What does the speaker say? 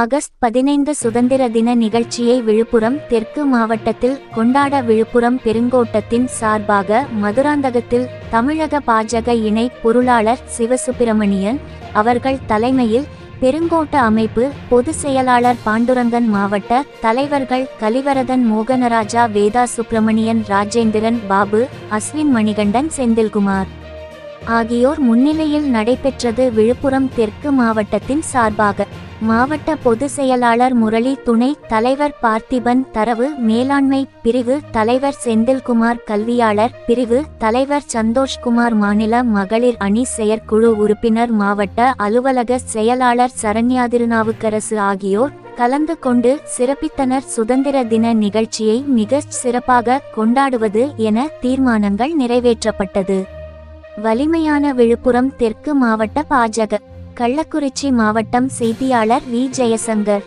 August பதினைந்து சுதந்திர தின நிகழ்ச்சியை விழுப்புரம் தெற்கு மாவட்டத்தில் கொண்டாட விழுப்புரம் பெருங்கோட்டத்தின் சார்பாக மதுராந்தகத்தில் தமிழக பாஜக இணை பொருளாளர் சிவசுப்பிரமணியன் அவர்கள் தலைமையில் பெருங்கோட்ட அமைப்பு பொது செயலாளர் பாண்டுரங்கன் மாவட்ட தலைவர்கள் கலிவரதன் மோகனராஜா வேதா சுப்பிரமணியன் ராஜேந்திரன் பாபு அஸ்வின் மணிகண்டன் செந்தில்குமார். ஆகியோர் முன்னிலையில் நடைபெற்றது விழுப்புரம் தெற்கு மாவட்டத்தின் சார்பாக. மாவட்ட பொதுச் செயலாளர் முரளி துணை தலைவர் பார்த்திபன் தரவு மேலாண்மை பிரிவு தலைவர் செந்தில்குமார் கல்வியாளர் பிரிவு தலைவர் சந்தோஷ்குமார் மாநில மகளிர் அணி செயற்குழு உறுப்பினர் மாவட்ட அலுவலக செயலாளர் சரண்யா திருநாவுக்கரசு ஆகியோர் கலந்து கொண்டு சிறப்பித்தனர். சுதந்திர தின நிகழ்ச்சியை மிகச் சிறப்பாக கொண்டாடுவது என தீர்மானங்கள் நிறைவேற்றப்பட்டது. வலிமையான விழுப்புரம் தெற்கு மாவட்ட பாஜக கள்ளக்குறிச்சி மாவட்டம் செய்தியாளர் வி. ஜெயசங்கர்.